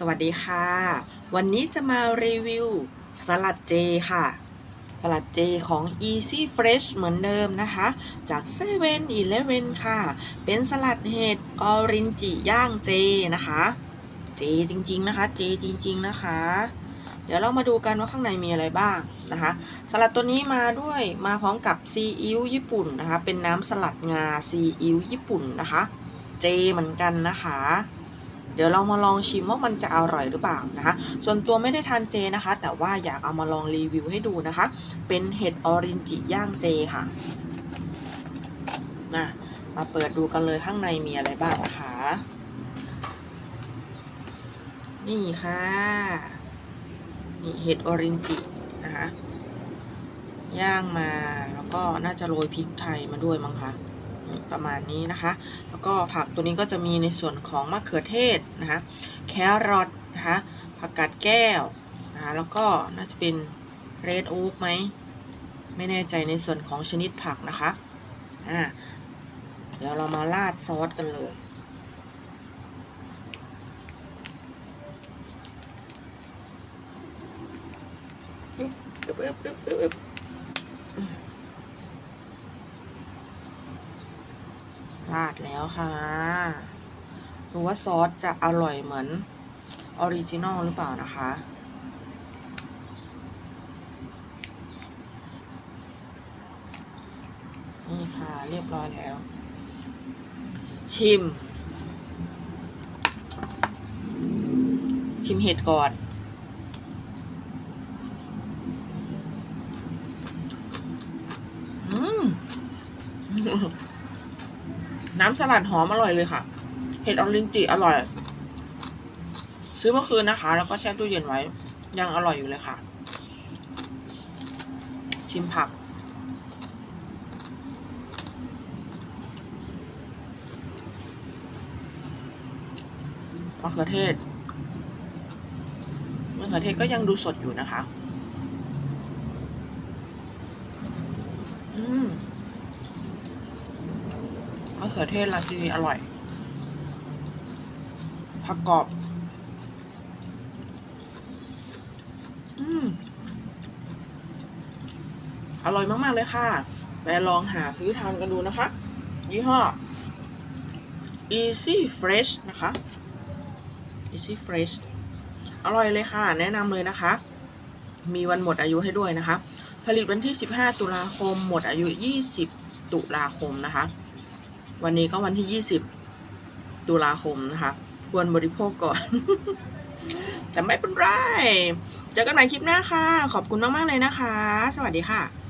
สวัสดีค่ะ วันนี้จะมารีวิวสลัดเจค่ะ สลัดเจของ Easy Fresh เหมือนเดิมนะคะ จาก7 e เ e ่ e อค่ะ เป็นสลัดเห็ดออรินจิย่างเจนะคะ เจจริงๆนะคะ เจจริง ๆนะคะ เดี๋ยวเรามาดูกันว่าข้างในมีอะไรบ้างนะคะ สลัดตัวนี้มาด้วยมาพร้อมกับซีอิ๊วญี่ปุ่นนะคะ เป็นน้ำสลัดงาซีอิ๊วญี่ปุ่นนะคะ เจเหมือนกันนะคะ เดี๋ยวเรามาลองชิมว่ามันจะอร่อยหรือเปล่านะคะ ส่วนตัวไม่ได้ทานเจนะคะ แต่ว่าอยากเอามาลองรีวิวให้ดูนะคะ เป็นเห็ดออรินจิย่างเจค่ะนะมาเปิดดูกันเลยข้างในมีอะไรบ้างนะคะ นี่ค่ะนี่เห็ดออรินจินะคะย่างมาแล้วก็น่าจะโรยพริกไทยมาด้วยมั้งคะ ประมาณนี้นะคะ แล้วก็ผักตัวนี้ก็จะมีในส่วนของมะเขือเทศนะคะแครอทนะคะผักกาดแก้วนะคะแล้วก็น่าจะเป็นเรดโอ๊กไหมไม่แน่ใจในส่วนของชนิดผักนะคะอ่าเดี๋ยวเรามาราดซอสกันเลยอึ๊บอึ๊บอึ๊บอึ๊บอึ๊บราดแล้วค่ะดูว่าซอสจะอร่อยเหมือนออริจินอลหรือเปล่านะคะ นี่ค่ะ เรียบร้อยแล้ว ชิม ชิมเห็ดก่อนอืม น้ำสลัดหอมอร่อยเลยค่ะ เห็ดออรินจิอร่อย ซื้อเมื่อคืนนะคะ แล้วก็แช่ตู้เย็นไว้ ยังอร่อยอยู่เลยค่ะ ชิมผัก มะเขือเทศมะเขือเทศก็ยังดูสดอยู่นะคะ อืมะเขือเทศราชินีอร่อย ผักกรอบ อืม อร่อยมาก ๆ เลยค่ะ ไปลองหาซื้อทานกันดูนะคะ ยี่ห้อ Easy Fresh นะคะ Easy Fresh อร่อยเลยค่ะ แนะนำเลยนะคะ มีวันหมดอายุให้ด้วยนะคะ ผลิตวันที่ 15 ตุลาคม หมดอายุ 20 ตุลาคมนะคะ วันนี้ก็วันที่ 20 ตุลาคมนะคะ ควรบริโภคก่อน แต่ไม่เป็นไร เจอกันใหม่คลิปหน้าค่ะ ขอบคุณมาก ๆ เลยนะคะ สวัสดีค่ะ